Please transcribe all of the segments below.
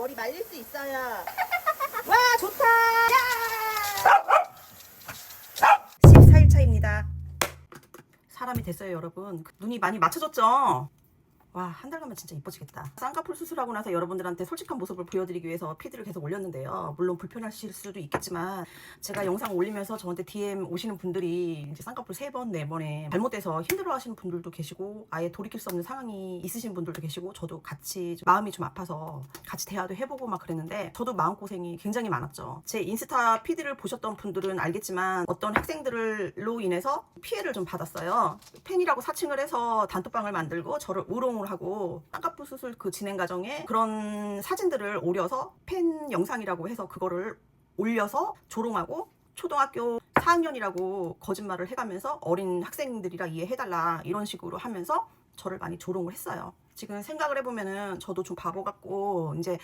머리 말릴 수 있어요. 와 좋다. 야! 14일 차입니다. 사람이 됐어요 여러분. 눈이 많이 맞춰졌죠? 와, 한달 가면 진짜 이뻐지겠다. 쌍꺼풀 수술하고 나서 여러분들한테 솔직한 모습을 보여드리기 위해서 피드를 계속 올렸는데요. 물론 불편하실 수도 있겠지만, 제가 영상 올리면서 저한테 DM 오시는 분들이 이제 쌍꺼풀 세 번, 네 번에 잘못돼서 힘들어 하시는 분들도 계시고, 아예 돌이킬 수 없는 상황이 있으신 분들도 계시고, 저도 같이 좀 마음이 좀 아파서 같이 대화도 해보고 막 그랬는데, 저도 마음고생이 굉장히 많았죠. 제 인스타 피드를 보셨던 분들은 알겠지만, 어떤 학생들로 인해서 피해를 좀 받았어요. 팬이라고 사칭을 해서 단톡방을 만들고 저를 우롱 을 하고 쌍꺼풀 수술 그 진행 과정에 그런 사진들을 올려서 팬 영상이라고 해서 그거를 올려서 조롱하고 초등학교 4학년이라고 거짓말을 해가면서 어린 학생들이라 이해해달라 이런 식으로 하면서 저를 많이 조롱을 했어요. 지금 생각을 해보면은 저도 좀 바보 같고 이제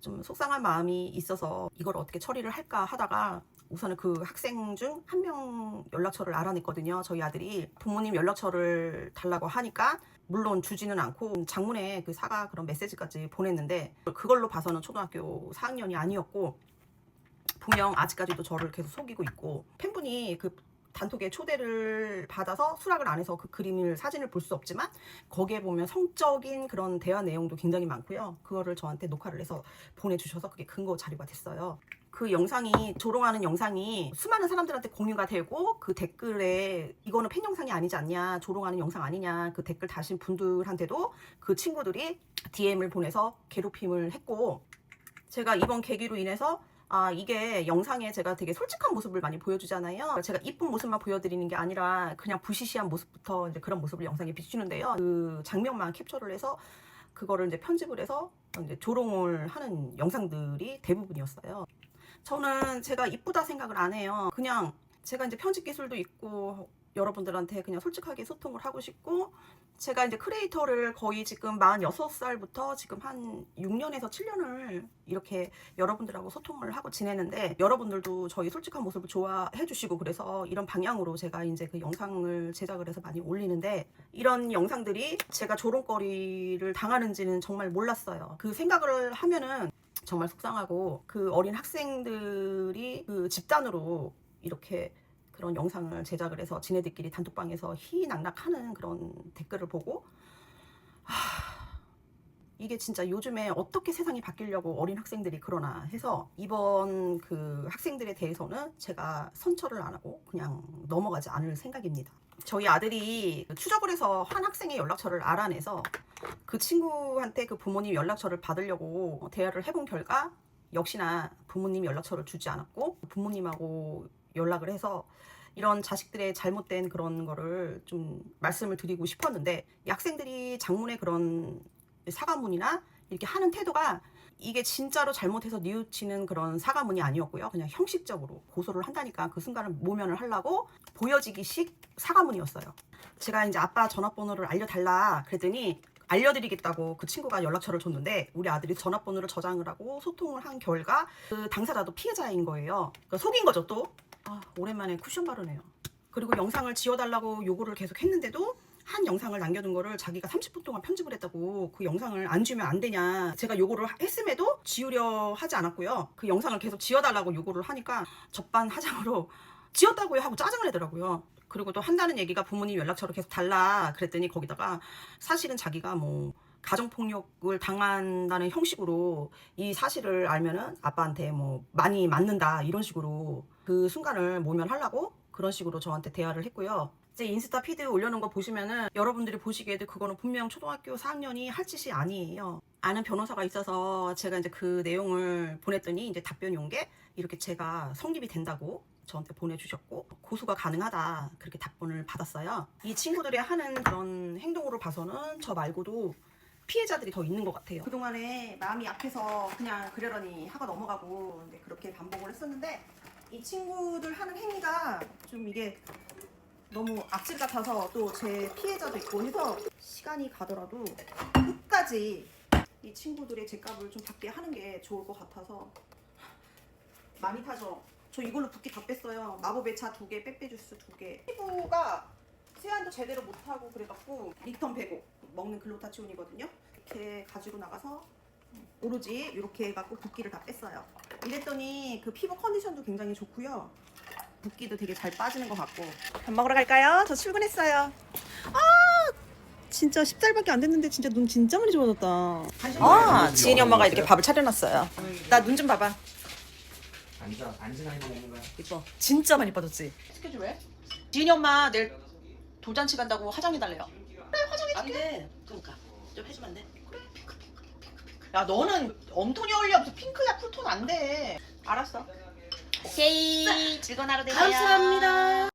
좀 속상한 마음이 있어서 이걸 어떻게 처리를 할까 하다가 우선은 그 학생 중 한 명 연락처를 알아냈거든요. 저희 아들이 부모님 연락처를 달라고 하니까 물론 주지는 않고 장문에 그 사과 그런 메시지까지 보냈는데 그걸로 봐서는 초등학교 4학년이 아니었고 분명 아직까지도 저를 계속 속이고 있고 팬분이 그 단톡에 초대를 받아서 수락을 안 해서 그 그림을 사진을 볼 수 없지만 거기에 보면 성적인 그런 대화 내용도 굉장히 많고요. 그거를 저한테 녹화를 해서 보내주셔서 그게 근거 자료가 됐어요. 그 영상이 조롱하는 영상이 수많은 사람들한테 공유가 되고 그 댓글에 이거는 팬 영상이 아니지 않냐 조롱하는 영상 아니냐 그 댓글 다신 분들한테도 그 친구들이 DM을 보내서 괴롭힘을 했고 제가 이번 계기로 인해서 아 이게 영상에 제가 되게 솔직한 모습을 많이 보여주잖아요. 제가 이쁜 모습만 보여드리는 게 아니라 그냥 부시시한 모습부터 이제 그런 모습을 영상에 비추는데요. 그 장면만 캡처를 해서 그거를 이제 편집을 해서 이제 조롱을 하는 영상들이 대부분이었어요. 저는 제가 이쁘다 생각을 안 해요. 그냥 제가 이제 편집 기술도 있고 여러분들한테 그냥 솔직하게 소통을 하고 싶고 제가 이제 크리에이터를 거의 지금 46살부터 지금 한 6년에서 7년을 이렇게 여러분들하고 소통을 하고 지내는데 여러분들도 저희 솔직한 모습을 좋아해 주시고 그래서 이런 방향으로 제가 이제 그 영상을 제작을 해서 많이 올리는데 이런 영상들이 제가 조롱거리를 당하는지는 정말 몰랐어요. 그 생각을 하면은 정말 속상하고 그 어린 학생들이 그 집단으로 이렇게 그런 영상을 제작을 해서 지네들끼리 단톡방에서 희낙낙하는 그런 댓글을 보고 하, 이게 진짜 요즘에 어떻게 세상이 바뀌려고 어린 학생들이 그러나 해서 이번 그 학생들에 대해서는 제가 선처를 안 하고 그냥 넘어가지 않을 생각입니다. 저희 아들이 추적을 해서 한 학생의 연락처를 알아내서 그 친구한테 그 부모님 연락처를 받으려고 대화를 해본 결과 역시나 부모님 연락처를 주지 않았고 부모님하고 연락을 해서 이런 자식들의 잘못된 그런 거를 좀 말씀을 드리고 싶었는데 이 학생들이 장문의 그런 사과문이나 이렇게 하는 태도가 이게 진짜로 잘못해서 뉘우치는 그런 사과문이 아니었고요. 그냥 형식적으로 고소를 한다니까 그 순간을 모면을 하려고 보여지기식 사과문이었어요. 제가 이제 아빠 전화번호를 알려달라 그랬더니 알려드리겠다고 그 친구가 연락처를 줬는데 우리 아들이 전화번호를 저장을 하고 소통을 한 결과 그 당사자도 피해자인 거예요. 그러니까 속인 거죠 또. 아, 오랜만에 쿠션 바르네요. 그리고 영상을 지워달라고 요구를 계속 했는데도 한 영상을 남겨둔 거를 자기가 30분 동안 편집을 했다고 그 영상을 안 지우면 안 되냐 제가 요구를 했음에도 지우려 하지 않았고요 그 영상을 계속 지워달라고 요구를 하니까 적반하장으로 지웠다고요 하고 짜증을 내더라고요 그리고 또 한다는 얘기가 부모님 연락처를 계속 달라 그랬더니 거기다가 사실은 자기가 뭐 가정폭력을 당한다는 형식으로 이 사실을 알면은 아빠한테 뭐 많이 맞는다 이런 식으로 그 순간을 모면하려고 그런 식으로 저한테 대화를 했고요. 제 인스타 피드 올려놓은 거 보시면은 여러분들이 보시기에도 그거는 분명 초등학교 4학년이 할 짓이 아니에요. 아는 변호사가 있어서 제가 이제 그 내용을 보냈더니 이제 답변이 온 게 이렇게 제가 성립이 된다고 저한테 보내주셨고 고소가 가능하다 그렇게 답변을 받았어요. 이 친구들이 하는 그런 행동으로 봐서는 저 말고도 피해자들이 더 있는 것 같아요. 그동안에 마음이 약해서 그냥 그러려니 하고 넘어가고 그렇게 반복을 했었는데 이 친구들 하는 행위가 좀 이게 너무 악질 같아서 또 제 피해자도 있고 해서 시간이 가더라도 끝까지 이 친구들의 제값을 좀 받게 하는 게 좋을 것 같아서 많이 타죠. 저 이걸로 붓기 다 뺐어요. 마법의 차 두 개, 빼빼 주스 두 개. 피부가 세안도 제대로 못하고 그래갖고 립턴 105 먹는 글루타치온이거든요. 이렇게 가지고 나가서 오로지 이렇게 해갖고 붓기를 다 뺐어요. 이랬더니 그 피부 컨디션도 굉장히 좋고요. 붓기도 되게 잘 빠지는 것 같고. 밥 먹으러 갈까요? 저 출근했어요. 아 진짜 10달밖에 안 됐는데 진짜 눈 진짜 많이 좋아졌다. 아 지은이 엄마가 이렇게 밥을 차려놨어요. 나 눈 좀 봐봐. 앉아 앉은 아이만 먹는 거야. 이뻐. 진짜 많이 빠졌지. 스케줄 왜? 지은이 엄마 내일 돌잔치 간다고 화장해 달래요. 그래 화장해 줄게. 안 돼. 그러니까 좀 해주면 안 돼? 그래 핑크 핑크 핑크 핑크. 야 너는 웜톤이 어울려 무슨 핑크야 쿨톤 안 돼. 알았어. 오케이 즐거운 하루 되세요. 감사합니다.